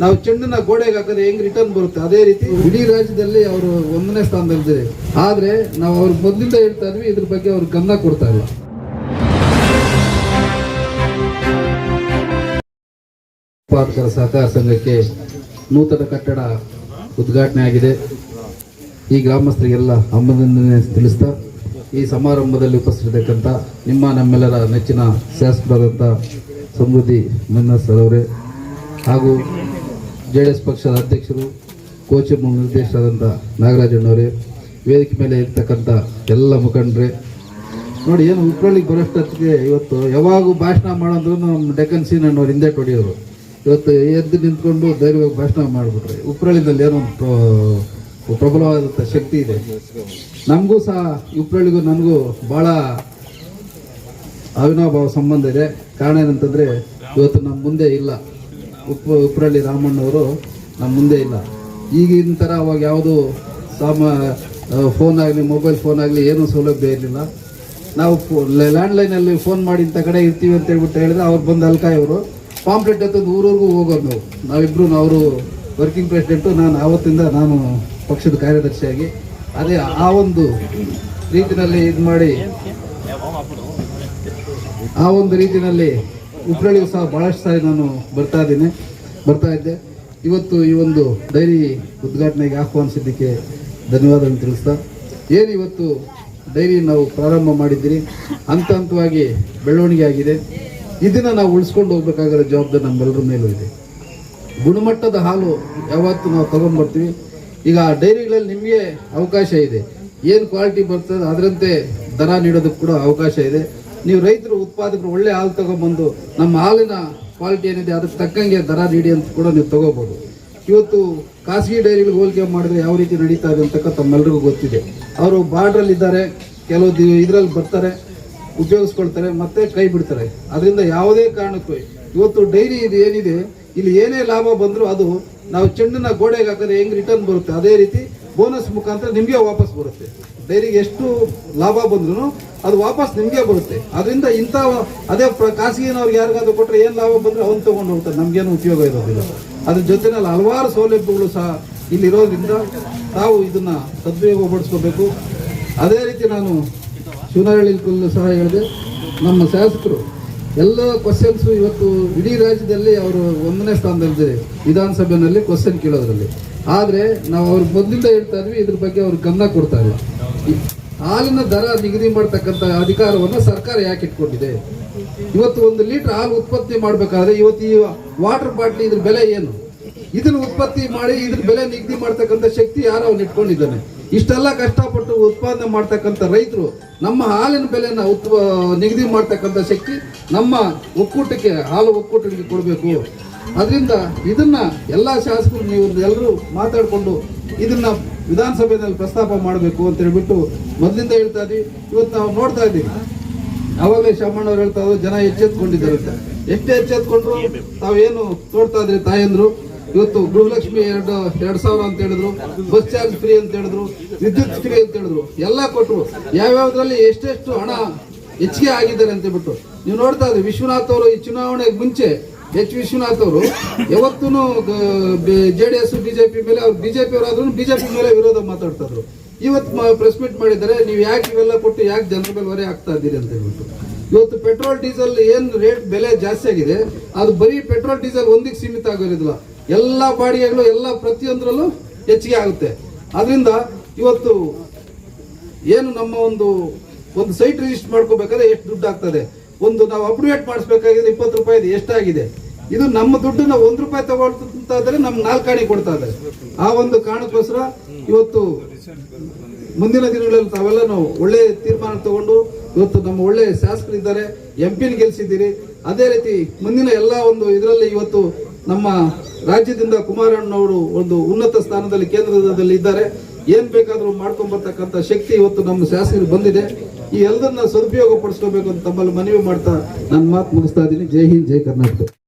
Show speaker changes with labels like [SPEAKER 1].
[SPEAKER 1] ನಾವು ಚೆಂಡನ್ನ ಗೋಡೆಗೆ ಹಾಕಿದ್ರೆ ಹೆಂಗ್ ರಿಟರ್ನ್ ಬರುತ್ತೆ? ಅದೇ ರೀತಿ ಇಡೀ ರಾಜ್ಯದಲ್ಲಿ ಅವರು ಒಂದನೇ ಸ್ಥಾನದಲ್ಲಿದ್ದಾರೆ ಆದ್ರೆ ನಾವು ಅವ್ರ ಮೊದಲಿಂದ ಹೇಳ್ತಾ ಇದ್ವಿ, ಇದ್ರ ಬಗ್ಗೆ ಅವ್ರು ಗಮನ ಕೊಡ್ತಾ ಇಲ್ಲ. ಉತ್ಪಾದಕರ ಸಹಕಾರ ಸಂಘಕ್ಕೆ ನೂತನ ಕಟ್ಟಡ ಉದ್ಘಾಟನೆ ಆಗಿದೆ. ಈ ಗ್ರಾಮಸ್ಥರಿಗೆಲ್ಲ ಅಭಿನಂದನೆ ತಿಳಿಸ್ತಾ, ಈ ಸಮಾರಂಭದಲ್ಲಿ ಉಪಸ್ಥಿತಕ್ಕಂಥ ನಿಮ್ಮ ನಮ್ಮೆಲ್ಲರ ನೆಚ್ಚಿನ ಶಾಸಕರಾದಂಥ ಸಮೃದ್ಧಿ ಮನ್ನಸ್ ಅವರೇ ಹಾಗೂ ಜೆ ಡಿ ಎಸ್ ಪಕ್ಷದ ಅಧ್ಯಕ್ಷರು, ಕೋಚ್ ನಿರ್ದೇಶಕರಾದಂಥ ನಾಗರಾಜಣ್ಣವರೇ ವೇದಿಕೆ ಮೇಲೆ ಇರ್ತಕ್ಕಂಥ ಎಲ್ಲ ಮುಖಂಡರೇ. ನೋಡಿ, ಏನು ಉಪ್ರಳ್ಳಿಗೆ ಬರೋಷ್ಟೊತ್ತಿಗೆ ಇವತ್ತು ಯಾವಾಗೂ ಭಾಷಣ ಮಾಡೋದ್ರು ನಮ್ಮ ಡೆಕನ್ ಸೀನ್ ಅನ್ನೋರು ಹಿಂದೆ ಹೊಡಿಯೋರು ಇವತ್ತು ಎದ್ದು ನಿಂತ್ಕೊಂಡು ಧೈರ್ಯವಾಗಿ ಭಾಷಣ ಮಾಡಿಬಿಟ್ರೆ. ಉಪ್ರಳ್ಳಿದಲ್ಲಿ ಏನೋ ಪ್ರಬಲವಾದಂಥ ಶಕ್ತಿ ಇದೆ. ನಮಗೂ ಸಹ ಉಪ್ರಳ್ಳಿಗೂ ನನಗೂ ಭಾಳ ಅವಿನಾಭಾವ ಸಂಬಂಧ ಇದೆ. ಕಾರಣ ಏನಂತಂದರೆ, ಇವತ್ತು ನಮ್ಮ ಮುಂದೆ ಇಲ್ಲ. ಉಪ್ ಉಪ್ರಳ್ಳಿ ರಾಮಣ್ಣವರು ನಮ್ಮ ಮುಂದೆ ಇಲ್ಲ. ಈಗಿನ ಥರ ಅವಾಗ ಯಾವುದು ಸಾಮ ಫೋನ್ ಆಗಲಿ ಮೊಬೈಲ್ ಫೋನ್ ಆಗಲಿ ಏನೂ ಸೌಲಭ್ಯ ಇರಲಿಲ್ಲ. ನಾವು ಲ್ಯಾಂಡ್ಲೈನಲ್ಲಿ ಫೋನ್ ಮಾಡಿ ಇಂಥ ಕಡೆ ಇರ್ತೀವಿ ಅಂತ ಹೇಳ್ಬಿಟ್ಟು ಹೇಳಿದ್ರೆ ಅವ್ರು ಬಂದು ಅಲ್ಕಾಯವರು. ಪಾಂಪ್ಲೆಟ್ ಎತ್ತದ್ದು ಊರೂರಿಗೂ ಹೋಗೋದು ನಾವು. ನಾವಿಬ್ಬರು ಅವರು ವರ್ಕಿಂಗ್ ಪ್ರೆಸಿಡೆಂಟು ನಾನು ಆವತ್ತಿಂದ ನಾನು ಪಕ್ಷದ ಕಾರ್ಯದರ್ಶಿಯಾಗಿ. ಅದೇ ಆ ಒಂದು ರೀತಿಯಲ್ಲಿ ಇದು ಮಾಡಿ ಆ ಒಂದು ರೀತಿಯಲ್ಲಿ ಉಪ್ರಳಿಗೂ ಸಹ ಭಾಳಷ್ಟು ಸಾರಿ ನಾನು ಬರ್ತಾ ಇದ್ದೀನಿ, ಬರ್ತಾ ಇದ್ದೆ. ಇವತ್ತು ಈ ಒಂದು ಡೈರಿ ಉದ್ಘಾಟನೆಗೆ ಆಹ್ವಾನಿಸಿದ್ದಕ್ಕೆ ಧನ್ಯವಾದ ತಿಳಿಸ್ತಾ, ಏನು ಇವತ್ತು ಡೈರಿ ನಾವು ಪ್ರಾರಂಭ ಮಾಡಿದ್ದೀರಿ? ಹಂತ ಹಂತವಾಗಿ ಬೆಳವಣಿಗೆ ಆಗಿದೆ. ಇದನ್ನು ನಾವು ಉಳಿಸ್ಕೊಂಡು ಹೋಗ್ಬೇಕಾಗಿರೋ ಜವಾಬ್ದಾರಿ ನಮ್ಮೆಲ್ಲರ ಮೇಲೂ ಇದೆ. ಗುಣಮಟ್ಟದ ಹಾಲು ಯಾವತ್ತು ನಾವು ತಗೊಂಡ್ಬರ್ತೀವಿ? ಈಗ ಆ ಡೈರಿಗಳಲ್ಲಿ ನಿಮಗೆ ಅವಕಾಶ ಇದೆ. ಏನು ಕ್ವಾಲಿಟಿ ಬರ್ತದೆ, ಅದರಂತೆ ದರ ನೀಡೋದಕ್ಕೆ ಕೂಡ ಅವಕಾಶ ಇದೆ. ನೀವು ರೈತರು, ಉತ್ಪಾದಕರು ಒಳ್ಳೆ ಹಾಲು ತಗೊಂಡ್ಬಂದು ನಮ್ಮ ಹಾಲಿನ ಕ್ವಾಲಿಟಿ ಏನಿದೆ, ಅದಕ್ಕೆ ತಕ್ಕಂಗೆ ದರ ನೀಡಿ ಅಂತ ಕೂಡ ನೀವು ತಗೋಬೋದು. ಇವತ್ತು ಖಾಸಗಿ ಡೈರಿಗಳಿಗೆ ಹೋಲಿಕೆ ಮಾಡಿದ್ರೆ ಯಾವ ರೀತಿ ನಡೀತಾ ಇದೆ ಅಂತಕ್ಕ ತಮ್ಮೆಲ್ಲರಿಗೂ ಗೊತ್ತಿದೆ. ಅವರು ಬಾರ್ಡ್ರಲ್ಲಿದ್ದಾರೆ ಕೆಲವು ಇದರಲ್ಲಿ ಬರ್ತಾರೆ, ಉಪಯೋಗಿಸ್ಕೊಳ್ತಾರೆ, ಮತ್ತೆ ಕೈ ಬಿಡ್ತಾರೆ. ಅದರಿಂದ ಯಾವುದೇ ಕಾರಣಕ್ಕೂ ಇವತ್ತು ಡೈರಿ ಇದು ಏನಿದೆ, ಇಲ್ಲಿ ಏನೇ ಲಾಭ ಬಂದರೂ ಅದು ನಾವು ಚೆಂಡನ್ನ ಗೋಡೆಗೆ ಹಾಕಿದ್ರೆ ಹೆಂಗೆ ರಿಟರ್ನ್ ಬರುತ್ತೆ? ಅದೇ ರೀತಿ ಬೋನಸ್ ಮುಖಾಂತರ ನಿಮಗೆ ವಾಪಸ್ ಬರುತ್ತೆ. ಡೈರಿಗೆ ಎಷ್ಟು ಲಾಭ ಬಂದ್ರು ಅದು ವಾಪಸ್ ನಿಮಗೆ ಬರುತ್ತೆ. ಅದರಿಂದ ಇಂಥ ಅದೇ ಖಾಸಗಿನವ್ರಿಗೆ ಯಾರಿಗಾದ್ರೂ ಕೊಟ್ಟರೆ ಏನು ಲಾಭ ಬಂದ್ರೆ ಅವ್ನು ತಗೊಂಡು ಹೋಗ್ತಾರೆ. ನಮಗೇನು ಉಪಯೋಗ ಇರೋದಿಲ್ಲ. ಅದ್ರ ಜೊತೆನಲ್ಲಿ ಹಲವಾರು ಸೌಲಭ್ಯಗಳು ಸಹ ಇಲ್ಲಿರೋದ್ರಿಂದ ತಾವು ಇದನ್ನ ಸದುಪಯೋಗಪಡಿಸ್ಕೋಬೇಕು ಅದೇ ರೀತಿ ನಾನು ಶಿವನಹಳ್ಳಿ ಸಹ ಹೇಳಿದೆ. ನಮ್ಮ ಶಾಸಕರು ಎಲ್ಲ ಕ್ವಶನ್ಸ್ ಇವತ್ತು ಇಡೀ ರಾಜ್ಯದಲ್ಲಿ ಅವರು ಒಂದನೇ ಸ್ಥಾನದಲ್ಲಿದೆ. ವಿಧಾನಸಭೆಯಲ್ಲಿ ಕ್ವಶನ್ ಕೇಳೋದ್ರಲ್ಲಿ. ಆದರೆ ನಾವು ಅವ್ರಿಗೆ ಮೊದಲಿಂದ ಹೇಳ್ತಾ ಇದ್ವಿ, ಇದ್ರ ಬಗ್ಗೆ ಅವ್ರಿಗೆ ಗಮನ ಕೊಡ್ತಾ ಇಲ್ಲ. ಹಾಲಿನ ದರ ನಿಗದಿ ಮಾಡ್ತಕ್ಕಂಥ ಅಧಿಕಾರವನ್ನು ಸರ್ಕಾರ ಯಾಕೆ ಇಟ್ಕೊಂಡಿದೆ? ಇವತ್ತು ಒಂದು ಲೀಟರ್ ಹಾಲು ಉತ್ಪತ್ತಿ ಮಾಡಬೇಕಾದ್ರೆ ಇವತ್ತು ಈ ವಾಟರ್ ಬಾಟ್ಲಿ ಇದ್ರ ಬೆಲೆ ಏನು? ಇದನ್ನ ಉತ್ಪತ್ತಿ ಮಾಡಿ ಇದ್ರ ಬೆಲೆ ನಿಗದಿ ಮಾಡ್ತಕ್ಕಂಥ ಶಕ್ತಿ ಯಾರು ಅವ್ನು ಇಟ್ಕೊಂಡಿದ್ದಾನೆ? ಇಷ್ಟೆಲ್ಲ ಕಷ್ಟಪಟ್ಟು ಉತ್ಪಾದನೆ ಮಾಡ್ತಕ್ಕಂಥ ರೈತರು, ನಮ್ಮ ಹಾಲಿನ ಬೆಲೆನ ಉತ್ ನಿಗದಿ ಮಾಡ್ತಕ್ಕಂಥ ಶಕ್ತಿ ನಮ್ಮ ಒಕ್ಕೂಟಕ್ಕೆ, ಹಾಲು ಒಕ್ಕೂಟಕ್ಕೆ ಕೊಡಬೇಕು. ಅದರಿಂದ ಇದನ್ನ ಎಲ್ಲ ಶಾಸಕರು ನೀವು ಎಲ್ಲರೂ ಮಾತಾಡಿಕೊಂಡು ಇದನ್ನ ವಿಧಾನಸಭೆಯಲ್ಲಿ ಪ್ರಸ್ತಾಪ ಮಾಡಬೇಕು ಅಂತ ಹೇಳ್ಬಿಟ್ಟು ಮೊದಲಿಂದ ಹೇಳ್ತಾ ಇದ್ದೀವಿ ಇವತ್ತು ನಾವು ನೋಡ್ತಾ ಇದ್ದೀವಿ. ಅವಾಗಲೇ ಶಾಮಣ್ಣವ್ರು ಹೇಳ್ತಾ ಇದ್ರು ಜನ ಎಚ್ಚೆತ್ಕೊಂಡಿದ್ದಾರೆ. ಅಂತ ಎಷ್ಟೇ ಎಚ್ಚೆತ್ಕೊಂಡ್ರು ತಾವೇನು ನೋಡ್ತಾ ಇದ್ರಿ ತಾಯಂದ್ರು? ಇವತ್ತು ಗೃಹಲಕ್ಷ್ಮಿ ಎರಡು, ಎರಡ್ ಸಾವಿರ ಅಂತ ಹೇಳಿದ್ರು, ಬಸ್ ಚಾರ್ಜ್ ಫ್ರೀ ಅಂತ ಹೇಳಿದ್ರು, ವಿದ್ಯುತ್ ಫ್ರೀ ಅಂತ ಹೇಳಿದ್ರು, ಎಲ್ಲ ಕೊಟ್ಟರು ಯಾವ್ಯಾವ್ದ್ರಲ್ಲಿ ಎಷ್ಟೆಷ್ಟು ಹಣ ಹೆಚ್ಚಿಗೆ ಆಗಿದ್ದಾರೆ ಅಂತ ಹೇಳ್ಬಿಟ್ಟು. ನೀವು ನೋಡ್ತಾ ಇದ್ರಿ ವಿಶ್ವನಾಥ್ ಅವರು ಈ ಚುನಾವಣೆಗೆ ಮುಂಚೆ ಎಚ್ ವಿಶ್ವನಾಥ್ ಅವರು ಯಾವತ್ತೂ ಜೆ ಡಿ ಎಸ್ ಬಿಜೆಪಿ ಮೇಲೆ, ಅವ್ರು ಬಿಜೆಪಿ ಅವರಾದ್ರೂ ಬಿಜೆಪಿ ಮೇಲೆ ವಿರೋಧ ಮಾತಾಡ್ತಾ ಇವತ್ತು ಪ್ರೆಸ್ ಮೀಟ್ ಮಾಡಿದ್ದಾರೆ, ನೀವು ಯಾಕೆ ಇವೆಲ್ಲ ಕೊಟ್ಟು ಯಾಕೆ ಜನರ ಮೇಲೆ ಹೊರೆ ಆಗ್ತಾ ಇದ್ದೀರಿ ಅಂತ ಹೇಳ್ಬಿಟ್ಟು. ಇವತ್ತು ಪೆಟ್ರೋಲ್, ಡೀಸೆಲ್ ಏನು ರೇಟ್ ಬೆಲೆ ಜಾಸ್ತಿ ಆಗಿದೆ, ಅದು ಬರೀ ಪೆಟ್ರೋಲ್, ಡೀಸೆಲ್ ಒಂದಿಗೆ ಸೀಮಿತ ಆಗಿರೋದಿಲ್ಲ. ಎಲ್ಲ ಬಾಡಿಗೆಗಳು, ಎಲ್ಲ ಪ್ರತಿಯೊಂದರಲ್ಲೂ ಹೆಚ್ಚಿಗೆ ಆಗುತ್ತೆ. ಅದರಿಂದ ಇವತ್ತು ಏನು ನಮ್ಮ ಒಂದು ಒಂದು ಸೈಟ್ ರಿಜಿಸ್ಟರ್ ಮಾಡ್ಕೋಬೇಕಾದ್ರೆ ಎಷ್ಟು ದುಡ್ಡು ಆಗ್ತದೆ? ಒಂದು ನಾವು ಅಪ್ಡೇಟ್ ಮಾಡಿಸ್ಬೇಕಾಗಿದೆ, ಇಪ್ಪತ್ತು ರೂಪಾಯಿ ಎಷ್ಟಾಗಿದೆ. ಇದು ನಮ್ಮ ದುಡ್ಡನ್ನ ಒಂದ್ ರೂಪಾಯಿ ತಗೊಳ್ತಾ ನಮ್ಗೆ ನಾಲ್ಕಾಣಿ ಕೊಡ್ತಾ ಇದ್ದಾರೆ. ಆ ಒಂದು ಕಾರಣಕ್ಕೋಸ್ಕರ ಇವತ್ತು ಮುಂದಿನ ದಿನಗಳಲ್ಲಿ ತಾವೆಲ್ಲ ನಾವು ಒಳ್ಳೆ ತೀರ್ಮಾನ ತಗೊಂಡು ಇವತ್ತು ನಮ್ಮ ಒಳ್ಳೆ ಶಾಸಕರಿದ್ದಾರೆ ಎಂ ಪಿನ್ ಗೆಲ್ಸಿದ್ದೀರಿ. ಅದೇ ರೀತಿ ಮುಂದಿನ ಎಲ್ಲ ಒಂದು ಇದರಲ್ಲಿ ಇವತ್ತು ನಮ್ಮ ರಾಜ್ಯದಿಂದ ಕುಮಾರಣ್ಣವರು ಒಂದು ಉನ್ನತ ಸ್ಥಾನದಲ್ಲಿ ಕೇಂದ್ರದಲ್ಲಿ ಇದ್ದಾರೆ. ಏನ್ ಬೇಕಾದ್ರೂ ಮಾಡ್ಕೊಂಡ್ ಬರ್ತಕ್ಕಂಥ ಶಕ್ತಿ ಇವತ್ತು ನಮ್ಮ ಶಾಸಕರು ಬಂದಿದೆ. ಈ ಎಲ್ಲದನ್ನ ಸದುಪಯೋಗ ಪಡಿಸ್ಕೋಬೇಕು ಅಂತ ತಮ್ಮಲ್ಲಿ ಮನವಿ ಮಾಡ್ತಾ ನನ್ನ ಮಾತು ಮುಗಿಸ್ತಾ ಇದ್ದೀನಿ. ಜೈ ಹಿಂದ್, ಜೈ ಕರ್ನಾಟಕ.